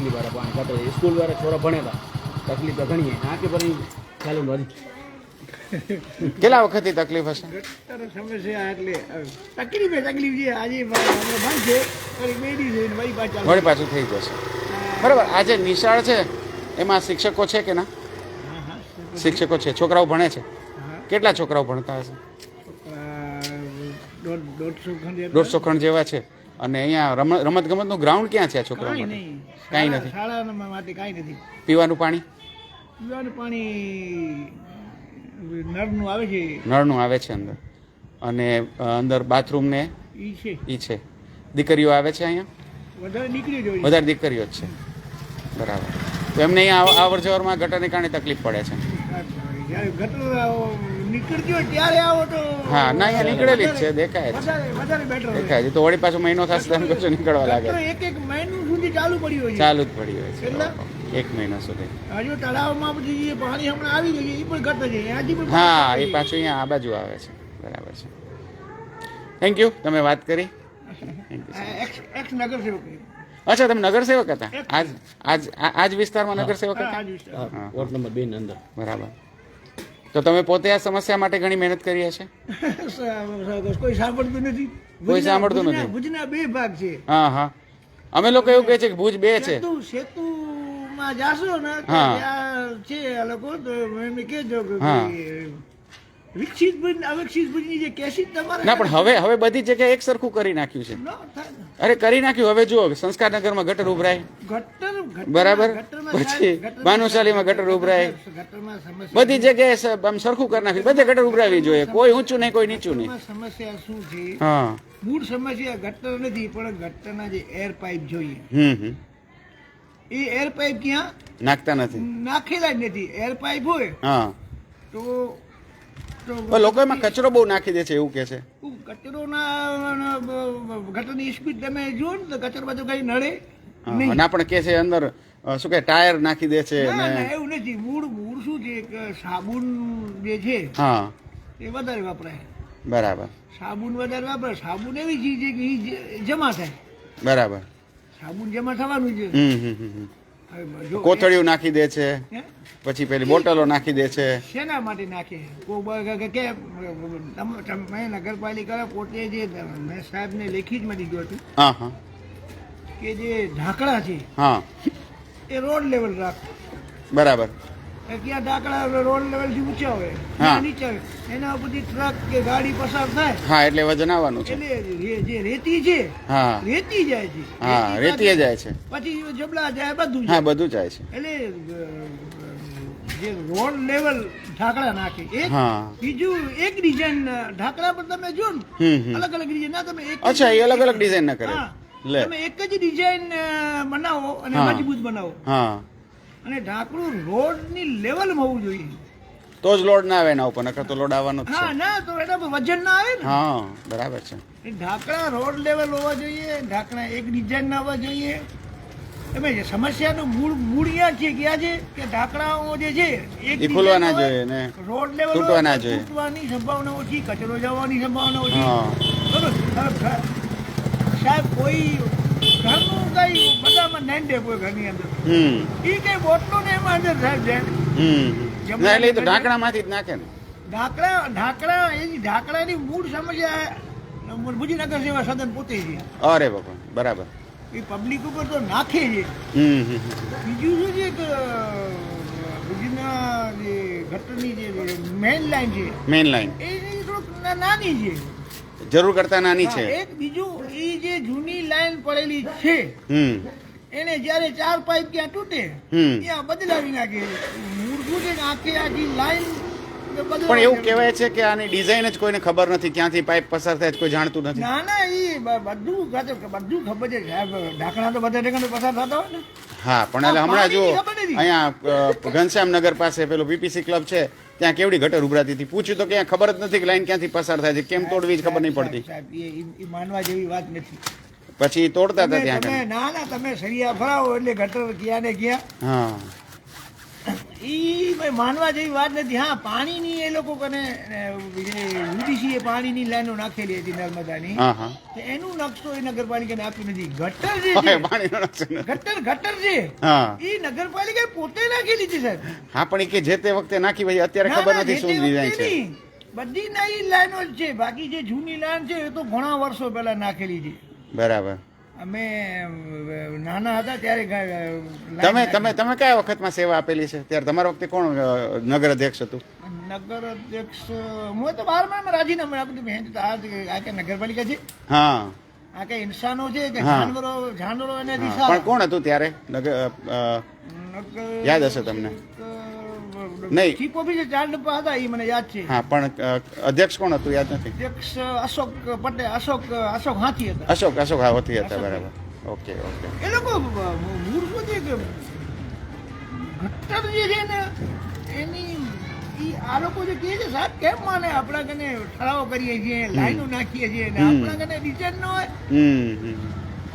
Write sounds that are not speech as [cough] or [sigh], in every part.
તકલીફ વાળા પાણી ગટર સ્કૂલ વાળા છોરા ભણેલા તકલીફ તો ઘણી આ કે પર ચાલુ નો કેટલા વખતથી તકલીફ હશે? સમસ્યા એટલે તકલીફ તકલીફ છે. આજે છે વળી પાછું થઈ જશે. બરાબર આજે નિશાળ છે એમાં શિક્ષકો છે કે ના? હા હા શિક્ષકો છે છોકરાઓ ભણે છે? કેટલા છોકરાઓ ભણતા હશે? દોઢસો ખંડ દોઢસો ખણ જેવા છે. અને અહીંયા રમત રમત ગમતનું ગ્રાઉન્ડ ક્યાં છે આ છોકરા માટે? કાંઈ શાળા- નથી. શાળાના માટે કાંઈ નથી. પીવાનું પાણી? પીવાનું પાણી નળનું આવે છે. નળનું આવે છે અંદર. અને અંદર બાથરૂમ ને એ છે. ઈ છે. દીકરીઓ આવે છે અહીંયા? વધારે દીકરીઓ વધારે દીકરીઓ જ છે. બરાબર. તો એમને અહીંયા આવર જવરમાં ગટરને કારણે તકલીફ પડે છે. નીકળતી ત્યારે આવો તો હા ના અહીંયા નીકળેલી જ છે દેખાય વધારે વધારે બેટર દેખાય છે. તો વળી પાછો મહિનો થશે એમ નીકળવા લાગે. એક એક મહિનું સુધી ચાલુ પડ્યું હોય ચાલુ જ પડી હોય છે. એક મહિના સુધી. હજુ તળાવમાં પછી પાણી હમણાં આવી ગયું એ પણ ઘટે છે. હજી પણ હા એ પાછું અહીંયા આ બાજુ આવે છે. બરાબર છે. થેન્ક યુ તમે વાત કરી? એક્સ અચ્છા તમે નગરસેવક હતા? આજ આજ આ- આજ વિસ્તારમાં નગરસેવક હતા. વોર્ડ નંબર બે ની અંદર. બરાબર. તો તમે પોતે આ સમસ્યા માટે ઘણી મહેનત કરી હશે [laughs] કોઈ સાંભળતું નથી કોઈ સાંભળતું નથી. ભુજના બે ભાગ છે હા હા અમે લોકો એવું કહે છે કે ભુજ બે છે સેતુ માં જાશો ને. છે આ લોકો કહેજો કે. વિકસિત બની અવિકસિત બની જે કેસી તમારે ના પણ હવે હવે બધી જગ્યાએ એક સરખું કરી નાખ્યું છે. અરે કરી નાખ્યું. હવે જુઓ સંસ્કારનગરમાં ગટર ઉભરાય. ગટર બરાબર. પછી ભાનુશાલીમાં ગટર ઉભરાય. બધી જગ્યાએ આમ સરખું કરી નાખ્યું. બધે ગટર ઉભરાવી જોઈએ. કોઈ ઊંચું નહીં કોઈ નીચું નહીં. સમસ્યા શું છે? હા. મૂળ સમસ્યા ગટર નથી પણ ગટરના જે એર પાઇપ જોઈએ. હમ હમ. એ એર પાઇપ ક્યાં? નાખતા નથી. નાખેલા જ નથી. એર પાઇપ હોય હા. તો તો લોકો એમાં કચરો બહુ નાખી દે છે એવું કે છે. કચરોના ગટરની સ્પીડ તમે જુઓ ને તો કચરો બધું કઈ નડે ના પણ કે છે અંદર શું કે ટાયર નાખી દે છે એવું નથી. મૂળ મૂળ શું છે? કે સાબુન જે છે હા. એ વધારે વપરાય. બરાબર. સાબુન વધારે વાપરે સાબુન એવી ચીજ છે કે જમા થાય. બરાબર. સાબુન જમા થવાનું છે કોથળીઓ નાખી દે છે? પછી પેલી બોટલો નાખી દે છે. શેના માટે નાખે? કે- મેં નગરપાલિકા પોતે જે મેં સાહેબને લેખી જ મળી ગયો હતું હા હા. કે જે ઢાંકણા છે હા. એ રોડ લેવલ રાખ. બરાબર. એ ક્યાં રોડ રોડ લેવલથી ઊંચા હોય. નીચે એના ઉપરથી ટ્રક કે ગાડી પસાર થાય. હા એટલે વજન આવવાનું છે. એટલે જે રેતી છે હા. રેતી જાય છે. હા રેતી જાય છે. પછી જબલા જાય બધું હા બધું જાય છે. એટલે જે રોડ લેવલ ઢાકડા નાખે. એક બીજું એક ડિઝાઇન ઢાકડા પર તમે જો ને અલગ અલગ ડિઝાઇન ના તમે એક અચ્છા એ અલગ અલગ ડિઝાઇન ના કરે. તમે એક જ ડિઝાઇન બનાવો અને મજબૂત બનાવો. હા. અને ઢાંકણું રોડની લેવલમાં હોવું જોઈએ. તો જ લોડ ના આવે એના ઉપર નકર તો લોડ આવવાનો જ હા ના તો એના પર વજન ના આવે ને. હા બરાબર છે. ઢાંકણા રોડ લેવલ હોવા જોઈએ ઢાંકણા એક ડિઝાઇન ના હોવા જોઈએ. તમે જે સમસ્યાનું મૂળ મૂળ ક્યાં છે ક્યાં છે કે ઢાંકણાઓ જે છે એક એ ખુલવા ના જોઈએ ને. રોડ લેવલ તૂટવા ના જોઈએ. તૂટવાની સંભાવના ઓછી કચરો જવાની સંભાવના ઓછી બરોબર સાહેબ કોઈ ઘરનું કઈ બધામાં ડેપ હોય ઘરની અંદર. એ કઈ બોટલું ને એમાં અંદર સાહેબ જાય ના એટલે તો ઢાંકણામાંથી જ નાખે ને. ઢાંકણા ઢાંકણા એની ઢાંકણાની મૂળ સમસ્યા ભુજીનગર સેવા સદન પોતે છે. અરે બાપા બરાબર. એ પબ્લિક ઉપર તો નાખે છે. બીજું શું છે કે ભુજના જે ગટરની જે મેઇન લાઈન છે મેઇન લાઈન એ નાની છે. જરૂર કરતા નાની છે. એક બીજું એ જે જૂની લાઈન પડેલી છે એને જ્યારે ચાર પાઇપ ક્યાં તૂટે ત્યાં બદલાવી નાખે. મૂળભૂત એક આખી આખી લાઈન પણ એવું કહેવાય છે કે આની ડિઝાઇન જ કોઈને ખબર નથી ક્યાંથી પાઇપ પસાર થાય કોઈ જાણતું નથી. ના ના એ બધું બધું ખબર છે. ઢાંકણા તો બધા ઠેકાણે પસાર થતા હોય ને. હા પણ એટલે હમણાં જો. અહીંયા ઘનશ્યામનગર પાસે પેલું પીપીસી ક્લબ છે ત્યાં કેવડી ગટર ઉભરાતી હતી? પૂછ્યું તો ક્યાં ખબર જ નથી કે લાઈન ક્યાંથી પસાર થાય છે. કેમ તોડવી જ ખબર નહીં પડતી. માનવા જેવી વાત નથી. પછી તોડતા હતા ત્યાં ના ના તમે સરિયા ભરાવો એટલે ગટર ક્યાં ને ક્યાં. હા. ઈ ભાઈ માનવા જેવી વાત નથી. હા પાણીની એ લોકો કને યુડીસી એ પાણીની લાઈનો નાખેલી હતી નર્મદાની. એનું નકશો એ નગરપાલિકાને આપ્યું નથી. ગટર જે. ગટર ગટર જે એ નગરપાલિકાએ પોતે નાખેલી છે સાહેબ. હા પણ એ કે જે તે વખતે નાખી ભાઈ અત્યારે ખબર ના, નથી શું ડિઝાઇન છે. બધી નવી લાઈનો છે. બાકી જે જૂની લાઈન છે એ તો ઘણા વર્ષો પહેલા નાખેલી છે. બરાબર. અમે નાના હતા ત્યારે તમે તમે તમે કયા વખતમાં સેવા આપેલી છે? ત્યારે તમારા વખતે કોણ નગર અધ્યક્ષ હતું? નગર અધ્યક્ષ હું તો બારમાં રાજીનામું આપ્યું મેં આ આ કે નગરપાલિકા છે? હા. આ કે ઇન્સાનો છે કે જાનવરો જાનવરો અને દિશા. પણ કોણ હતું ત્યારે? નગર- યાદ હશે તમને? નહીં. ચીફ ઓફિસર ચાર ડબ્બા હતા એ મને યાદ છે. હા પણ અધ્યક્ષ કોણ હતું યાદ નથી? અધ્યક્ષ અશોક પટેલ અશોક અશોક હાથી હતા. અશોક અશોક હાથી હતા બરાબર. Okay okay. એ લોકો મૂળ શું છે કે જે છે ને એની આ લોકો જે કહે છે સાહેબ કેમ માને આપણા કને ઠરાવો કરીએ છીએ લાઈનો નાખીએ છીએ ને આપણા કને રિટર્ન ન હોય.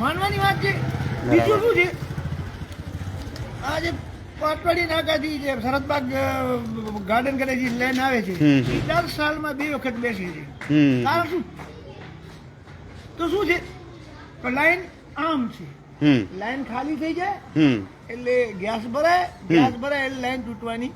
માનવાની વાત છે. બીજું શું છે? આ જે પાટવાડી નાકાથી જે શરદબાગ ગાર્ડન કરે જે લેન આવે છે. એ દર સાલમાં બે વખત બેસે છે. કારણ શું? તો શું છે? તો લાઈન આમ છે. લાઈન ખાલી થઈ જાય એટલે ગેસ ભરાય ગેસ ભરાય એટલે લાઈન તૂટવાની.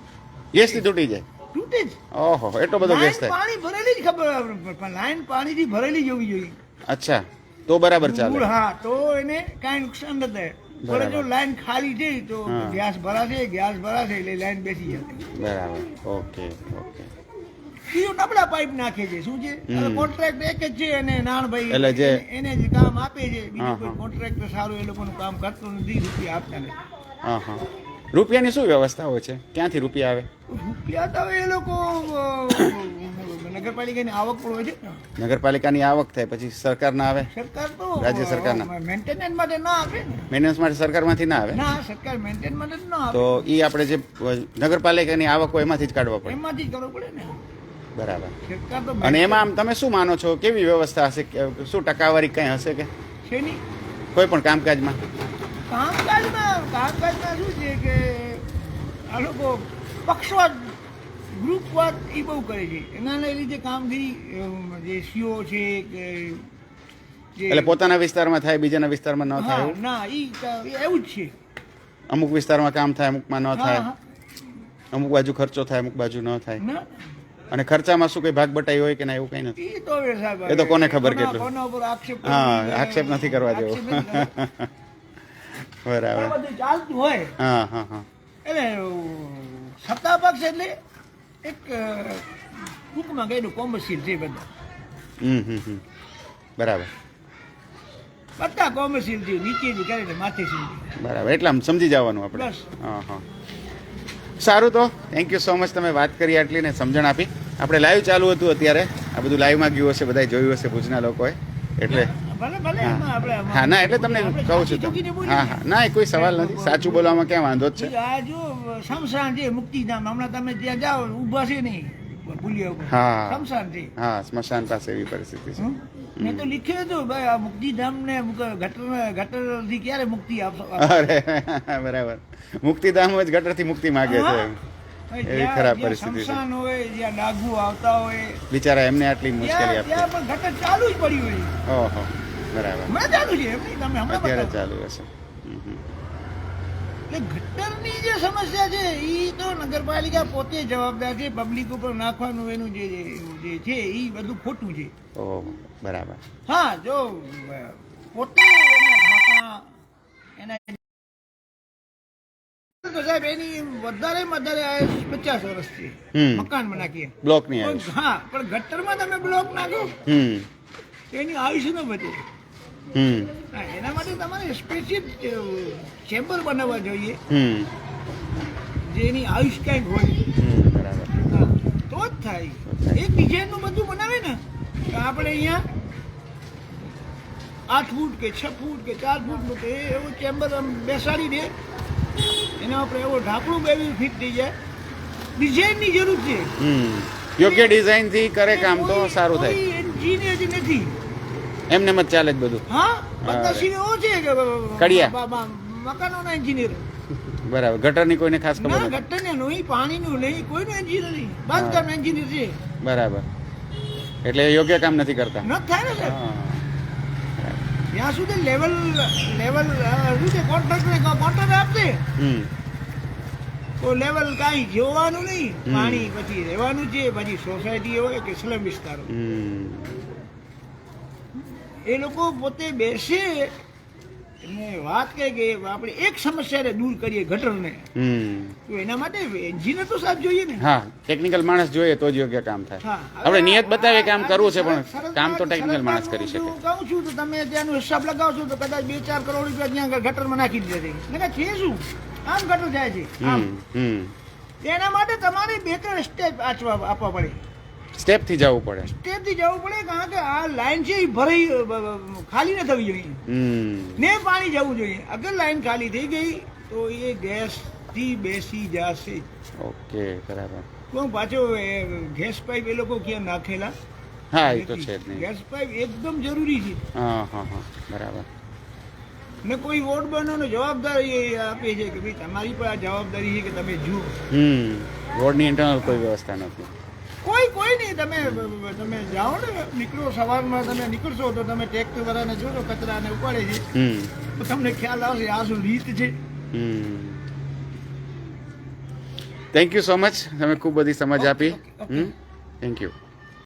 ગેસથી તૂટી જાય. તૂટે જ. ઓહો એટલો બધો ગેસ થાય. પાણી ભરેલી જ ખબર પણ લાઈન પાણીથી ભરેલી જ હોવી જોઈએ. અચ્છા તો બરાબર ચાલે. હા તો એને કાંઈ નુકસાન ન થાય. પણ જો લાઈન ખાલી છે તો ગેસ ભરાશે ગેસ ભરાશે એટલે લાઈન બેસી જશે. બરાબર. Okay okay. બીજું નબળા પાઇપ નાખે છે શું છે. કોન્ટ્રાક્ટ એક જ છે અને નાણભાઈ એટલે જે- એને- જે કામ આપે છે બીજું કોઈ. કોન્ટ્રાક્ટર સારું એ લોકોનું કામ કરતું નથી રૂપિયા આપતા નથી. હા હા. રૂપિયાની શું વ્યવસ્થા હોય છે? ક્યાંથી રૂપિયા આવે? રૂપિયા તો એ લોકો નગરપાલિકાની આવક પણ હોય છે નગરપાલિકાની આવક થાય પછી સરકારના આવે? સરકાર તો રાજ્ય સરકારના. મેન્ટેનન્સ માટે ના આવે મેન્ટેનન્સ માટે સરકારમાંથી ના આવે? ના સરકાર મેન્ટેન માટે જ ના આવે તો એ આપણે જે નગરપાલિકાની આવક હોય એમાંથી જ કાઢવા પડે. એમાંથી જ કરવું પડે ને? બરાબર. અને એમાં આમ તમે શું માનો છો? કેવી વ્યવસ્થા હશે? કે શું ટકાવારી કંઈ હશે કે? છે નહીં. કોઈ પણ કામકાજમાં? કામકાજમાં કામકાજમાં શું છે કે આ લોકો પક્ષવાદ ગ્રુપવાદ એ બહુ કરે છે. એના લીધે કામગીરી જે સીઓ છે કે એટલે પોતાના વિસ્તારમાં થાય બીજાના વિસ્તારમાં ન થાય? ના એ એવું જ છે. અમુક વિસ્તારમાં કામ થાય અમુકમાં ન થાય? અમુક બાજુ ખર્ચો થાય અમુક બાજુ ન થાય? અને ખર્ચામાં શું કઈ ભાગ બટાઈ હોય કે ના એવું કઈ નથી? એ તો કોને ખબર કેટલું? હા આક્ષેપ નથી કરવા જેવો. બરાબર. ચાલતું હોય. હા હા હા. એટલે સત્તા પક્ષ એટલે એક ટૂંકમાં કહી દઉં કોમર્શિયલ છે બધા. બરાબર. બધા કોમર્શિયલ છે નીચેથી કરીને માથે સુધી બરાબર એટલે આમ સમજી જવાનું આપણે. બસ. હા હા. સારું તો થેન્ક યુ સો મચ તમે વાત કરી આટલી ને સમજણ આપી. આપણે લાઈવ ચાલુ હતું અત્યારે. આ બધું લાઈવમાં ગયું હશે બધાએ જોયું હશે ભુજના લોકોએ. એટલે હા. ના એટલે તમને કહું છું. હા હા. ના એ કોઈ સવાલ નથી. સાચું બોલવામાં ક્યાં વાંધો જ છે? આ જો શમશાન છે મુક્તિધામ. હમણાં તમે ત્યાં જાઓ ઊભા છે નહીં. હા. શમશાન છે. હા સ્મશાન પાસે એવી પરિસ્થિતિ છે. મેં તો લખ્યું હતું ભાઈ આ મુક્તિધામ ને ગટર ગટરથી ક્યારે મુક્તિ આપશો? અરે બરાબર. મુક્તિધામ જ ગટરથી મુક્તિ માગે છે. એવી ખરાબ પરિસ્થિતિ. હોય જ્યાં ડાઘુ આવતા હોય. બિચારા એમને આટલી મુશ્કેલી ત્યાં પણ ગટર ચાલુ જ પડી હોય. ઓહો. બરાબર. હમણાં ચાલુ છે એમ નહીં તમે અત્યારે ચાલુ હશે. હમ, હમ. એટલે ગટરની જે સમસ્યા છે એ તો નગરપાલિકા પોતે જવાબદાર છે પબ્લિક ઉપર નાખવાનું એનું જે જે છે એ બધું ખોટું છે. ઓહો બરાબર. હા જો પોતે એના તો સાહેબ એની વધારે વધારે પચાસ વર્ષથી. મકાનમાં નાખીએ બ્લોક હા પણ ગટરમાં તમે બ્લોક નાખો એની આયુષ્ય ન વધે. એના માટે તમારે સ્પેશિયલ ચેમ્બર બનાવવા જોઈએ. જેની આયુષ કંઈક હોય. તો જ થાય. એ ડિઝાઇનનું બધું બનાવે ને તો આપણે અહીંયા આઠ ફૂટ કે છ ફૂટ કે ચાર ફૂટનું કે એવો ચેમ્બર આમ બેસાડી દે. એના ઉપર એવો ઢાંકણું બેવી ફિટ થઈ જાય. ડિઝાઇનની જરૂર છે. હમ. યોગ્ય ડિઝાઇનથી કરે કામ તો સારું થાય. એન્જિનિયર નથી. એમને મત ચાલે જ બધું. હા? અરે. છે કે કડિયા. એન્જિનિયર બરાબર. ગટરની કોઈને ખાસ ખબર ના નથી? ગટરને નહીં પાણીનું નહીં કોઈનું એન્જિન નથી બાંધકામ એન્જિનિયર છે. બરાબર. એટલે યોગ્ય કામ નથી કરતા. ન થાય ને ત્યાં સુધી લેવલ લેવલ શું છે કોન્ટ્રાક્ટર કોન્ટ્રાક્ટ આપશે? હમ. તો લેવલ કાંઈ જોવાનું નહીં. પાણી પછી રહેવાનું છે પછી સોસાયટી હોય કે સ્લમ વિસ્તારો હમ. એ લોકો પોતે બેસે અને વાત કહે કે આપણે એક સમસ્યાને દૂર કરીએ ગટરને. તો એના માટે એન્જિનિયર તો સાહેબ જોઈએ ને. હા ટેકનિકલ માણસ જોઈએ તો જ યોગ્ય કામ થાય. આપણે નિયત બતાવીએ કામ કરવું છે પણ કામ તો ટેકનિકલ માણસ કરી શકે. જો કહું છું તો તમે ત્યાંનો હિસાબ લગાવશો તો કદાચ બે ચાર કરોડ રૂપિયા ત્યાં ગટરમાં નાખી દીધા છે. મેં છે શું? આમ ગટર જાય છે. આમ. તેના માટે તમારે બે ત્રણ સ્ટેપ આચવા આપવા પડે. સ્ટેપથી જવું પડે. સ્ટેપથી જવું પડે કારણ કે આ લાઈન છે એ ભરાઈ ખાલી ન થવી જોઈએ. ને પાણી જવું જોઈએ. અગર લાઈન ખાલી થઈ ગઈ તો એ ગેસથી બેસી જશે. ઓકે બરાબર. કોણ પાછો એ ગેસ પાઇપ એ લોકો ક્યાં નાખેલા? હા એ તો છે ગેસ પાઇપ એકદમ જરૂરી છે. હા હા હા બરાબર. ને કોઈ વોર્ડ બનવાનો જવાબદારી એ આપે છે કે ભાઈ તમારી પર આ જવાબદારી છે કે તમે જુઓ. હમ વોર્ડની ઇન્ટરનલ કોઈ વ્યવસ્થા નથી. કોઈ કોઈ નહીં. તમે તમે જાઓ ને નીકળો સવારમાં તમે નીકળશો તો તમે ટ્રેક્ટર વાળાને જોજો કચરાને ઉપાડે છે તો તમને ખ્યાલ આવશે આ શું રીત છે? હમ. થેન્ક યુ સો મચ તમે ખૂબ બધી સમજ આપી. Thank you